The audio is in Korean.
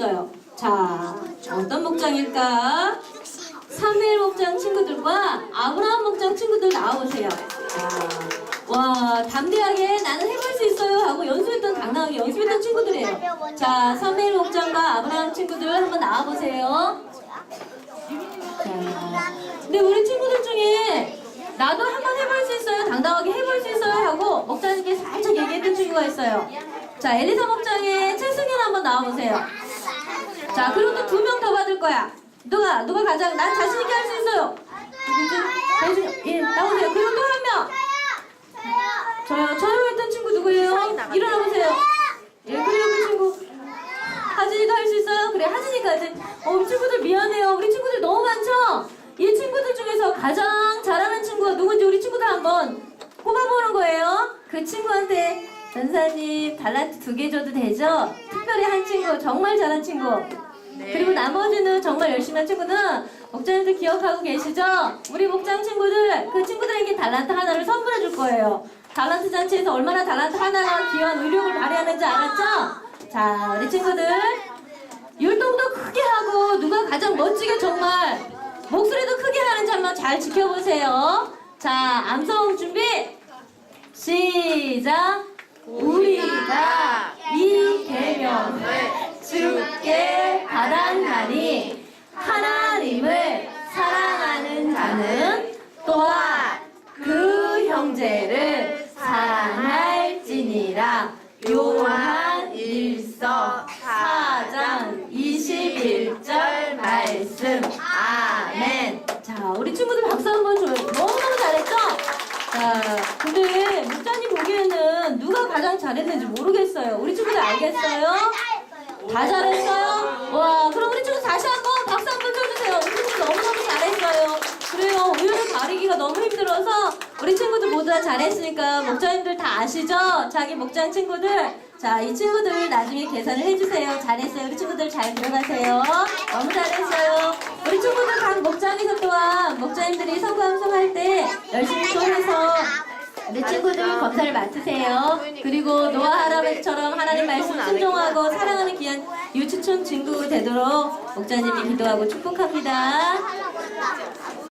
있어요. 자, 어떤 목장일까? 사무엘 목장 친구들과 아브라함 목장 친구들 나와보세요. 자, 와, 담대하게 나는 해볼 수 있어요 하고 연수했던 당당하게 연습했던 친구들이에요. 자, 사무엘 목장과 아브라함 친구들 한번 나와보세요. 자, 근데 우리 친구들 중에 나도 한번 해볼 수 있어요. 당당하게 해볼 수 있어요 하고 목장님께 살짝 얘기했던 친구가 있어요. 자, 엘리사 목장의 최승현 한번 나와보세요. 자, 그리고 또 두 명 더 받을 거야. 누가, 누가 가장, 난 자신있게 할 수 있어요. 누구지? 배준, 예, 나오세요. 그리고 또 한 명. 저요, 저요 했던 친구 누구예요? 일어나 보세요. 예, 그리고 그 친구. 하진이가 할수 있어요? 그래, 하진이까지. 어, 우리 친구들 미안해요. 우리 친구들 너무 많죠? 이 친구들 중에서 가장 잘하는 친구가 누군지 우리 친구들 한번 꼽아보는 거예요. 그 친구한테 전사님 달란트 두 개 줘도 되죠? 특별히 한 친구, 정말 잘한 친구. 그리고 나머지는 정말 열심히 한 친구는 목장님들 기억하고 계시죠? 우리 목장 친구들, 그 친구들에게 달란트 하나를 선물해 줄 거예요. 달란트 잔치에서 얼마나 달란트 하나가 귀한 의력을 발휘하는지 알았죠? 자, 우리 친구들. 율동도 크게 하고 누가 가장 멋지게 정말 목소리도 크게 하는지 한번 잘 지켜보세요. 자, 암송 준비. 시작. 우리가 이 계명을 주께 받았나니 하나님을 사랑하는 자는 또한 그 형제를 사랑할지니라. 요한 잘했는지 모르겠어요 우리 친구들 알겠어요? 다 잘했어요? 와, 그럼 우리 친구 다시 한번 박수 한 번 쳐주세요. 우리 친구 너무너무 잘했어요. 그래요. 우유를 가리기가 너무 힘들어서 우리 친구들 모두 다 잘했으니까 목장님들 다 아시죠? 자기 목장 친구들. 자, 이 친구들 나중에 계산을 해주세요. 잘했어요. 우리 친구들 잘 들어가세요. 너무 잘했어요. 우리 친구들 각 목장에서 또한 목장님들이 성구함성 할 때 열심히 또 해서 우리 친구들 검사를 맡으세요. 그리고 노아 할아버지처럼 하나님 말씀 순종하고 사랑하는 귀한 유치촌 친구 되도록 목자님이 기도하고 축복합니다.